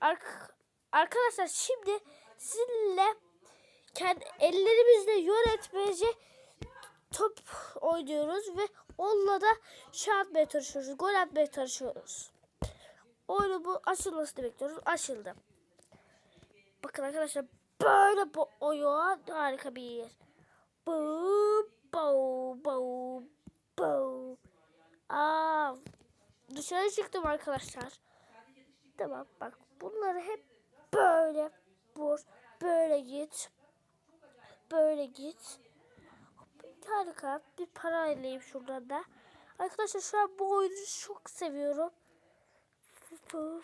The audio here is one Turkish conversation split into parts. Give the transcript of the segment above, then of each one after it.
Ark arkadaşlar şimdi sizinle kendi ellerimizle yönetmece top oynuyoruz ve onunla da şey atmaya. Gol atmaya çalışıyoruz. Oyunu bu açılmasını bekliyoruz. Açıldı. Bakın arkadaşlar böyle bu oyun harika bir yer. Bu bu bu bu. Aa, dışarı çıktım arkadaşlar. Tamam bak bunları hep böyle vur. Böyle git. Böyle git. Harika. Bir para eleyim şuradan da. Arkadaşlar şu an bu oyunu çok seviyorum. Bu.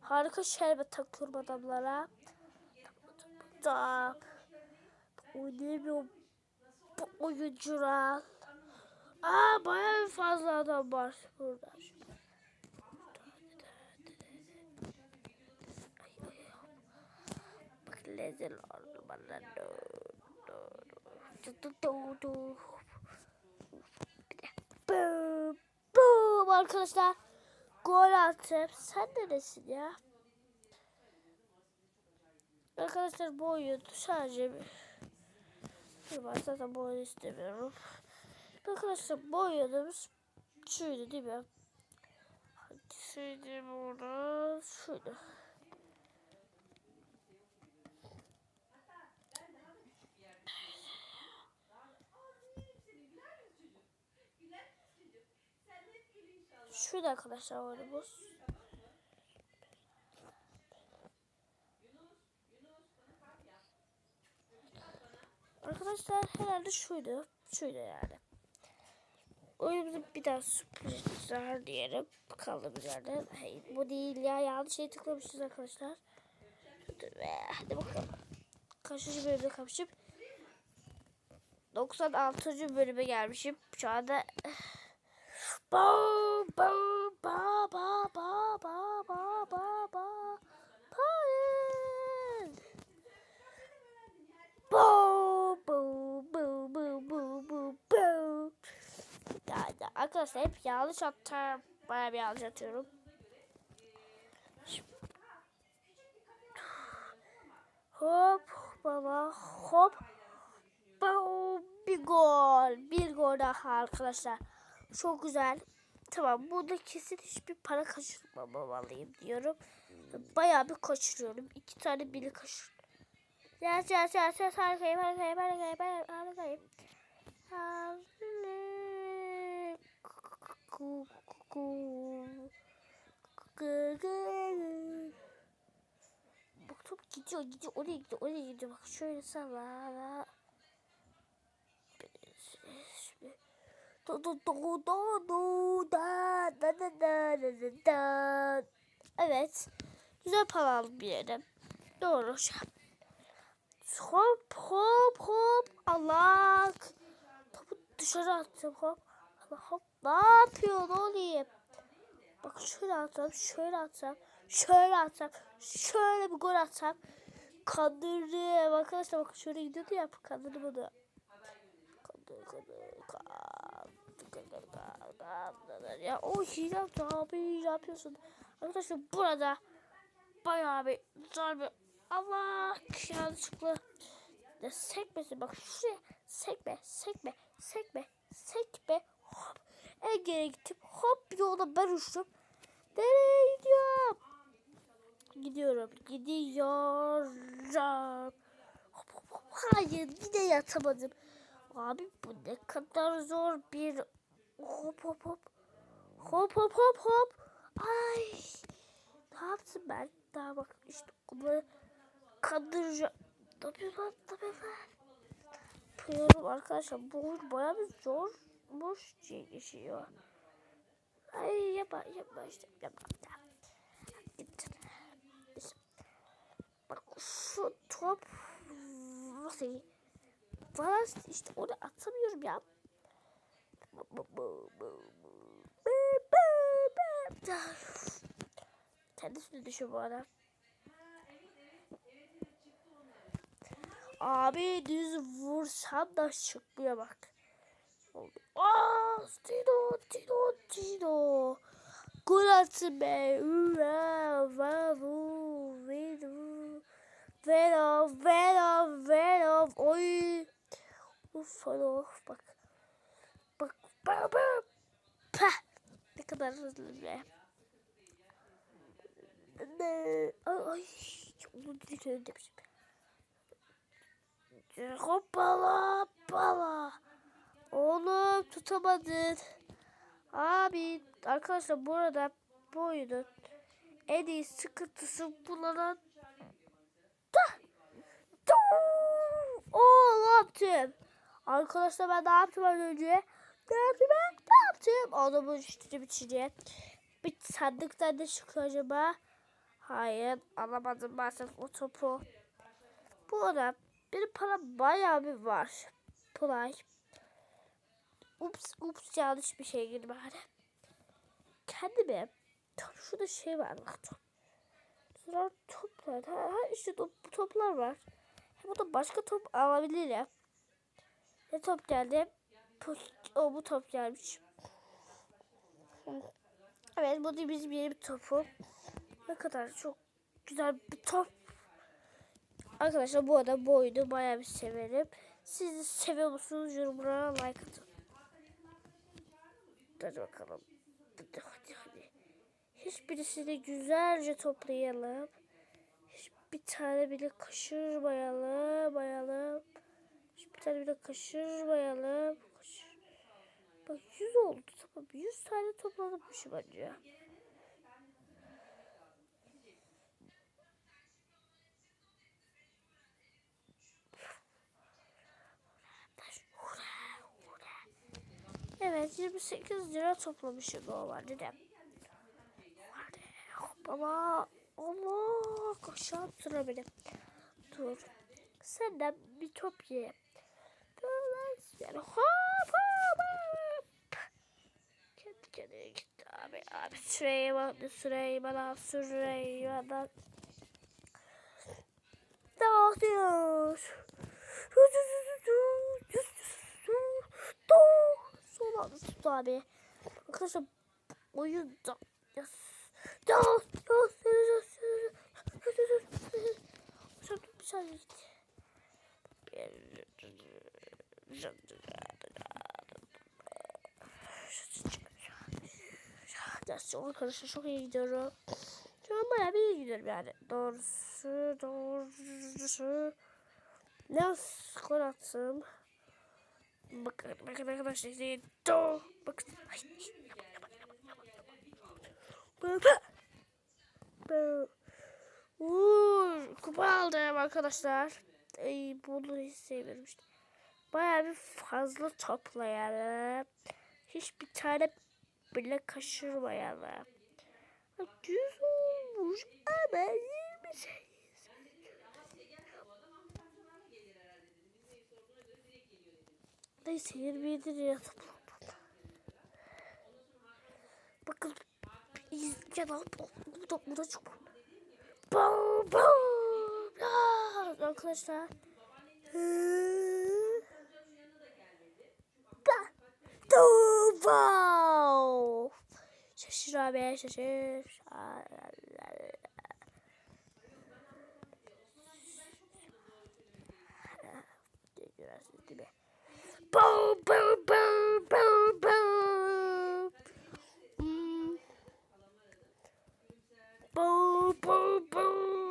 Harika şerbet takıyorum adamlara. Da. Oynayamıyorum. Bu oyuncular. Aa bayağı fazla adam var burada. Bak lezel oldu bana. Bum arkadaşlar. Gol attım. Sen neresin ya? Arkadaşlar bu oyun sadece bir... Zaten bu oyunu istemiyorum. Arkadaşlar bu oyunumuz şuydu değil mi? Hangisiydi burada? Şuydu. Şuydu arkadaşlar oyunumuz. Arkadaşlar herhalde şuydu. Şuydu yani. Oyunumuzu bir daha sürprizler diyelim. Kaldığımız yerden. Hayır bu değil ya. Yanlış şey tıklamışız arkadaşlar. Ve hadi bakalım. Kaçıncı bölümde kapışıp 96. bölüme gelmişim. Şu anda ba ba ba ba ba ba ba ba ba Hayır. Bu bu bu bu bu bu bu. Yani arkadaşlar hep yanlış attım. Bayağı bir yanlış atıyorum. Hop baba hop. Bir gol. Bir gol daha arkadaşlar. Çok güzel. Tamam burada kesin hiçbir para kaçırmamalıyım diyorum. Bayağı bir kaçırıyorum. İki tane biri kaçırıyorum. Yes, yes, yes, yes. Harikayım, harikayım, harikayım, harikayım. Harikayım. Ku- ku- Bak top gidiyor, gidiyor. Oraya gidiyor, oraya gidiyor. Bak şöyle salla. Do do do do do da da da da da da. Evet. Güzel para aldım bir yere. Doğru. Hop hop hop. Allah. Topu dışarı attım hop. Hop. Ne yapıyorsun oğlum? Bak şöyle atsam, şöyle atsam, şöyle atsam, şöyle bir gol atsam. Kandırdım. Arkadaşlar bak şöyle gidiyordu ya. Kandırdım onu. Kandır, kandır, kandır, kandır, kandır. Ya o hile abi. Ne yapıyorsun? Arkadaşlar burada bayağı bir zor bir Allah yanlışlıkla ya sekmesin bak şuraya sekme sekme sekme sekme hop en gittim hop yolda ben uçtum nereye gidiyorum gidiyorum gidiyorum hop, hop, hop. hayır yine yatamadım abi bu ne kadar zor bir hop hop hop hop hop hop hop ay ne yaptım ben daha bak işte bunları kandıracağım. Yapıyorlar? Ne yapıyorlar? Yapıyorum arkadaşlar. Bu oyun bayağı bir zormuş geçiyor. Ay yapma yapma işte yapma. Bak şu top nasıl? Bana işte onu atamıyorum ya. Kendisini düşün bu adam. Abi düz vursam da çıkmıyor bak. Aa, Tino, Tino, Vino. Gol attı be. Vino. Venom, Venom, Venom. Oy. Uf, of bak. Bak, bak, bak. Pah. Ne kadar hızlı be. Ne? Ay. Onu direkt demişim. Hoppala, hoppala. Oğlum tutamadın. Abi arkadaşlar bu arada bu oyunun en iyi sıkıntısı bulanan da da o ne yaptım? Arkadaşlar ben ne yaptım az önce? Ne yaptım ben? Ne yaptım? Adamın üstüne biçeceğim. Bir sandıktan ne çıkıyor acaba? Hayır alamadım maalesef o topu. Bu arada benim param bayağı bir var. Play. Ups ups yanlış bir şey girdi bari. Kendime tam şurada şey var top. Sonra toplar. Ha, ha işte top, toplar var. Bu da başka top alabilirim. Ne top geldi? Bu, o bu top gelmiş. Evet bu da bizim yeni bir topu. Ne kadar çok güzel bir top. Arkadaşlar bu arada bu oyunu bayağı bir severim. Siz de seviyor musunuz? Yorumlara like atın. Hadi bakalım. Hadi hadi hadi. Hiçbirisini güzelce toplayalım. Hiçbir tane bile kaşırmayalım. Bayalım. Hiçbir tane bile kaşırmayalım. Kaşır. Bak 100 oldu tamam. 100 tane toplamışım bence. Evet 28 lira toplamışım normalde de. Vardı. Baba Allah aşağı sıra benim. Dur. Senden bir top ye. Yani hop hop hop. Kendi kendine gitti abi. Abi Süleyman, Süleyman, Süleyman. Dağıtıyor. Son tuttu abi. Arkadaşlar oyunda. Yes. Ya, bir saniye gitti. Ders arkadaşlar çok iyi gidiyorum. Şu an bayağı bir iyi gidiyorum yani. Doğrusu, doğrusu. Ne skor attım? Bakın, bakın arkadaşlar. Işte, do. Bakın. Ay, Uuu, kupa aldım arkadaşlar. Ay, bunu hiç sevmemiştim. Bayağı bir fazla toplayalım. Hiçbir tane bile kaşırmayalım. Düz olmuş ama 28. Neyse 27 liraya topladım. Bakın ya da bu da bu da çok bam bam arkadaşlar. Şaşır abi şaşır. Boom, boom, boom, boom, boom. Mm. Boom, boom, boom.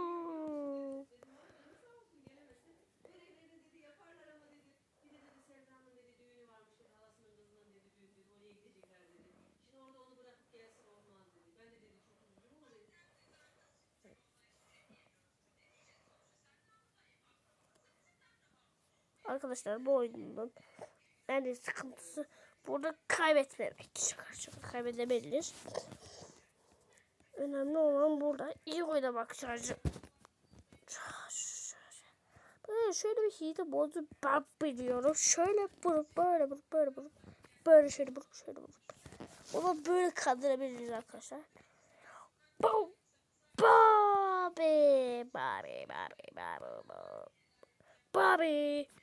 Arkadaşlar bu oyunun büyük sıkıntısı burada kaybetmemek. Şaka kaybedebilir. Önemli olan burada iyi oynamak sadece. Böyle şöyle bir hile bozu ben biliyorum. Şöyle vurup böyle vurup böyle vurup böyle şöyle vurup şöyle vurup. Onu böyle kandırabiliriz arkadaşlar. Bom! Bobby! Bobby! Bobby! Bobby! Bobby!